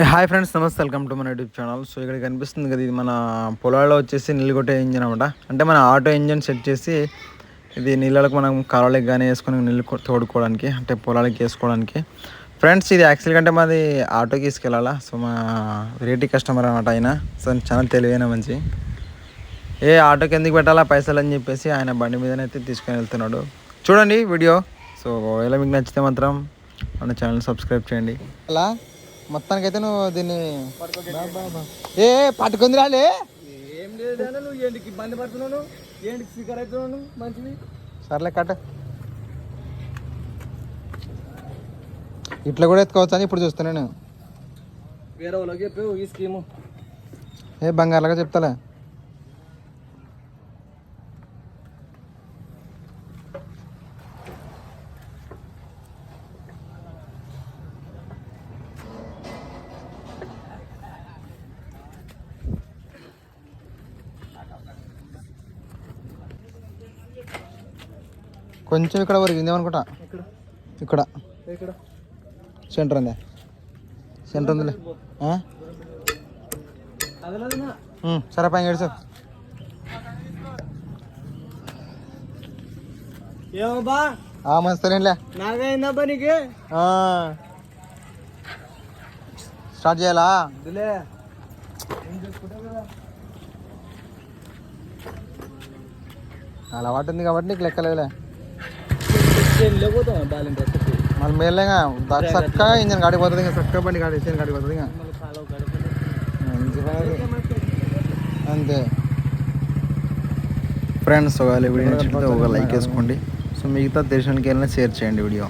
ఏ hi friends నమస్తే welcome to మన YouTube channel so ఇక్కడ కనిపిస్తుంది కదా ఇది మన పొలాల్లో వచ్చేసి నీళ్ళు కొట్టే ఇంజిన్ అనమాట అంటే మన ఆటో ఇంజిన్ సెట్ చేసి ఇది నీళ్ళకు మనం కాలువలకి కానీ వేసుకొని నీళ్ళు తోడుకోవడానికి అంటే పొలాలకి వేసుకోవడానికి. ఫ్రెండ్స్ ఇది యాక్చువల్గా అంటే మాది ఆటోకి తీసుకెళ్ళాలా? సో మా రేటీ కస్టమర్ అనమాట ఆయన. సో చాలా తెలివైన మంచి ఏ ఆటోకి ఎందుకు పెట్టాలా? పైసలు అని చెప్పేసి ఆయన బండి మీదనైతే తీసుకొని వెళ్తున్నాడు. చూడండి వీడియో. సో ఒకవేళ మీకు నచ్చితే మాత్రం మన ఛానల్ సబ్స్క్రైబ్ చేయండి. అలా మొత్తానికైతే నువ్వు దీన్ని ఏ పట్టుకుంది రాలే ఏం లేదన్నా నువ్వు ఏంటికి ఇబ్బంది పడుతున్నాను ఏంటికి స్పీకర్ అవుతున్నాను మంచిది. సర్లే కట్ట. ఇట్లా కూడా ఎత్తుకోవచ్చు అని ఇప్పుడు చూస్తున్నాను వేరే వాళ్ళకి చెప్పావు ఈ స్కీము. ఏ బంగారులాగా చెప్తాలే. కొంచెం ఇక్కడ వరిగింది అనుకుంటా? ఇక్కడ. సెంటర్ ఉందా సెంటర్ ఉందిలే. సరే పైన మంచితేనేలే నాకైందబ్బా నీకు? స్టార్ట్ చేయాలా? అలవాటు ఉంది కాబట్టి నీకు లెక్కలేదులే. మళ్ళీ మేలేగా దాకా చక్కగా ఇంజన్ గాడికి పోతుంది ఇంకా చక్కగా బండి గాడి ఇంజన్ గాడికి పోతుంది ఇంకా. అంతే. ఫ్రెండ్స్ ఒకవేళ వీడియో నచ్చితే ఒక లైక్ వేసుకోండి. సో మిగతా వాళ్ళకి వెళ్ళినా షేర్ చేయండి వీడియో.